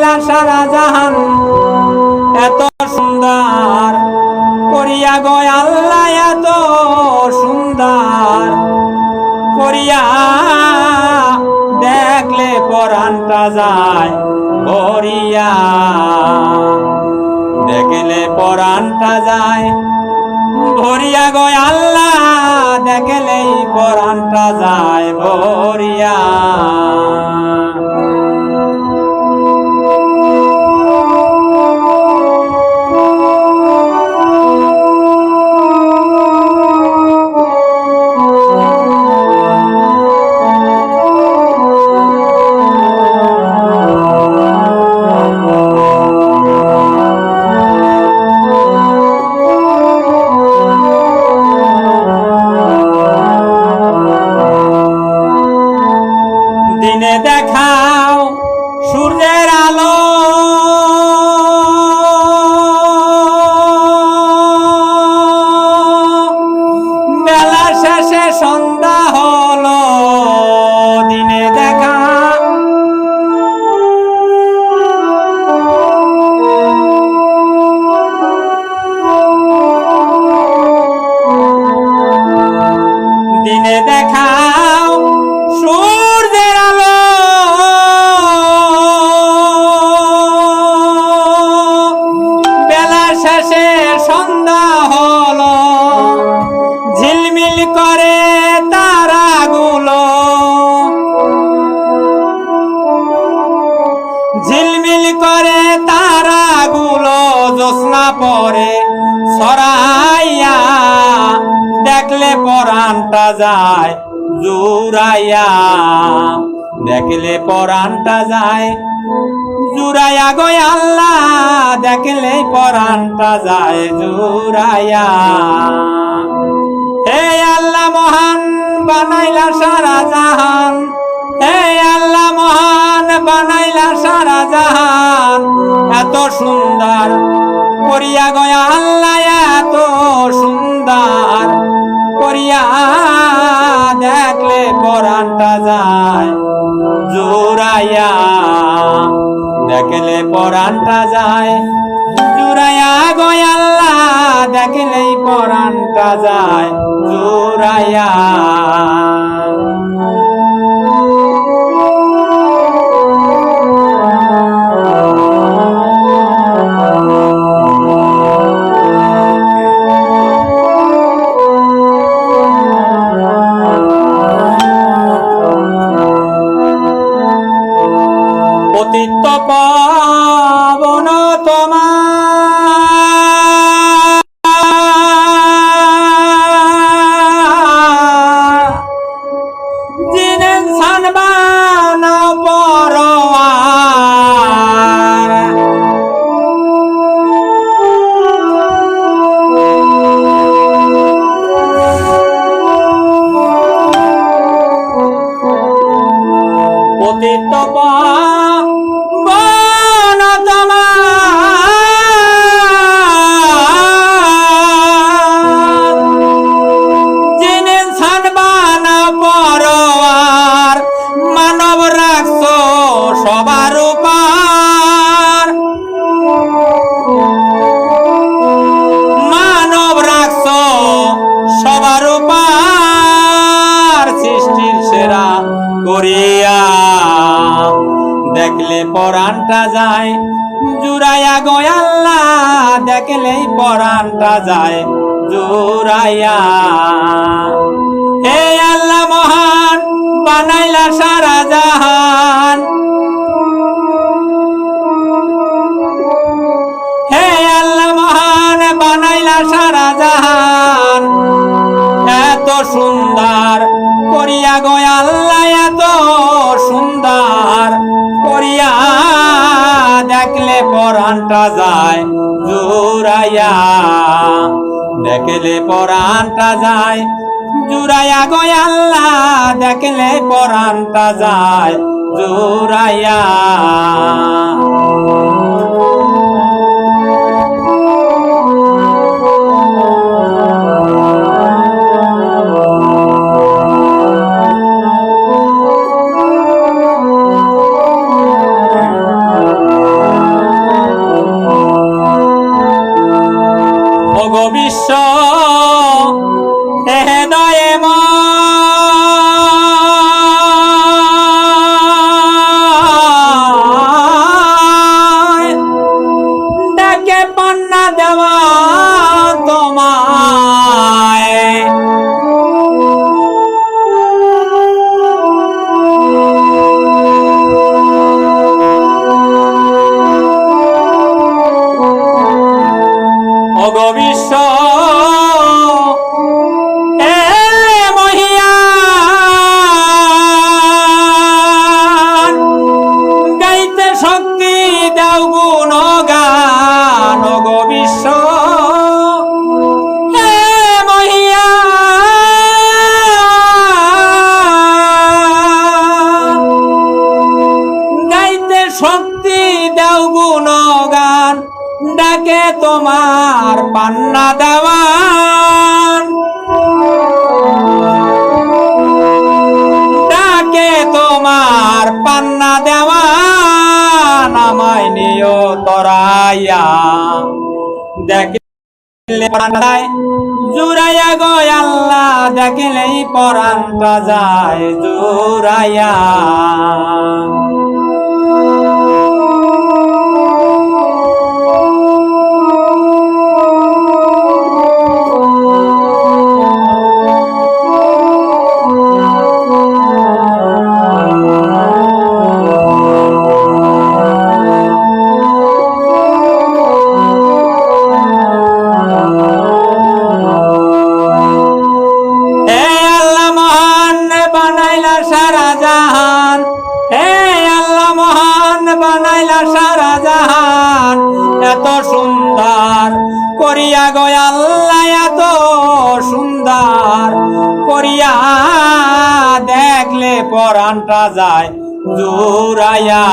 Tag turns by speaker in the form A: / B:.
A: বানাইলা সারা জাহান এত সুন্দর করিয়া গো আল্লাহ এত সুন্দর করিয়া দেখলে পরানটা যায়, ভরিয়া। দেখলে পরানটা যায়, ভরিয়া গো আল্লাহ, দেখলেই পরানটা যায়, ভরিয়া। করে তারাগুলো জোৎস্না পরে সরাইয়া, দেখলে পরানটা যায় জুরাইয়া দেখলে পরানটা যায় জুরাইয়া গো আল্লাহ, দেখলে পরানটা যায় জুরাইয়া হে আল্লাহ মহান, বানাইলা সারা জাহান হে আল্লাহ মহান, বানাইলা সারা জাহান। এত সুন্দর করিয়া গয়া আল্লাহ, এত সুন্দর করিয়া দেখলে পরানটা যায় জোরাইয়া দেখলে পরানটা যায় জুরাইয়া গয়াল্লা দেখলেই পরানটা যায় জুরাইয়া জুরাইয়া গয়াল্লা দেখলেই পরানটা যায়। জুরাইয়া হে আল্লাহ মহান, বানাইলা সারা জাহান। হে আল্লাহ মহান, বানাইলা সারা জাহান। এত সুন্দর করিয়া গয়া আল্লাহ, এত সুন্দর করিয়া দেখলে পরানটা যায় জোরাইয়া দেখলে পরানটা যায় জুরাইয়া গো আল্লাহ। দেখলে পরানটা যায় জোরাইয়া বিশ্ব শক্তি দাও গুণ ডাকে তোমার পান্না দেওয়ান। ডাকে তোমার পান্না দেওয়ান আমায় নিয় তরাইয়া। পান্নায় জুরাইয়া গো আল্লাহ, দেখলেই পরানটা যায় জুরাইয়া সুন্দর করিয়া গয়াল্লা তো সুন্দর। করিয়া দেখলে পরানটা যায় জুরাইয়া